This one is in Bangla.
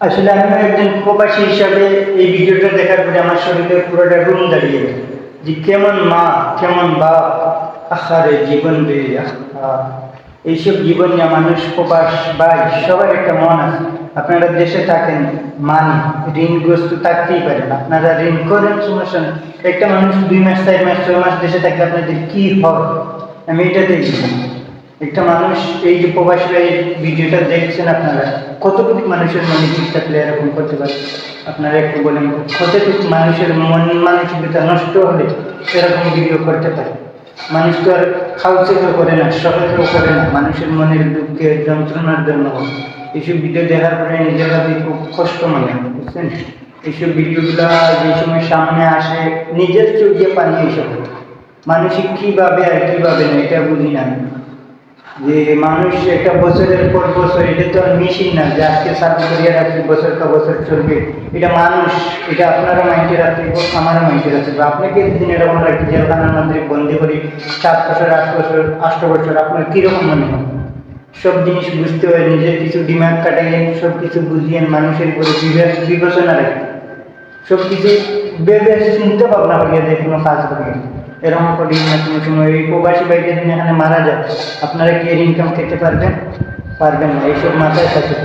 আসলে আমি একজন প্রবাসী হিসাবে এই ভিডিওটা দেখার পরে আমার শরীরে পুরোটা রুম দাঁড়িয়ে যে কেমন মা, কেমন বাপ, আহারে জীবন রে এইসব জীবন নিয়ে মানুষ প্রবাস, ভাই, সবার একটা মন আছে। আপনারা দেশে থাকেন, মানি, ঋণগ্রস্ত থাকতেই পারেন। আপনারা ঋণ করেন, সমস্যা একটা মানুষ দুই মাস, চার মাস, ছয় মাস দেশে থাকলে আপনাদের কি হবে? আমি এটা দেখি একটা মানুষ এই যে প্রবাসীরা এই ভিডিওটা দেখছেন আপনারা, কতটুকু মানুষের মনে ঠিক থাকলে এরকম করতে পারে আপনারা একটু বলেন, কতটুকু মানুষের মন মানসিকতা নষ্ট হলে এরকম ভিডিও করতে পারে মানুষ তো আর খাওয়া করে না সকালেও করে না, মানুষের মনের দুঃখে, যন্ত্রণার জন্য এইসব ভিডিও দেখার পরে নিজের কাছে খুব কষ্ট মনে হয়, বুঝছেন এইসব ভিডিওগুলা যে সময় সামনে আসে, নিজের চোখ দিয়ে পানি এইসব। মানসিক কীভাবে আর কীভাবে না, এটা বুঝি না। যে মানুষ একটা বছরের পর বছর, এটা তো মেশিন না, যে আজকে চাকরি করিয়া রাখছি বছর কা বছর চলবে, এটা মানুষ, এটা আপনারা মাইন্ডে রাখতে আমারও মাইন্ডে রাখতে হবে আপনাকে দিন এরকম রাখি জেলখানার মধ্যে বন্দি করি, সাত বছর, আট বছর, আষ্ট বছর, আপনার কীরকম মনে হয় সব জিনিস বুঝতে হয় নিজের কিছু দিমাগ কাটিয়ে সব কিছু বুঝিয়ে মানুষের উপরে বিবেচনা রাখতে সব কিছু ভেবে চিন্তা ভাবনা করিয়া যে কোনো কাজ করিয়া এরকম করে কোনো সময় এই প্রবাসী বাইরে এখানে মারা যায়। আপনারা কি এর ইনকাম খেতে পারবেন? পারবেন না, এইসব মাথায় থাকে।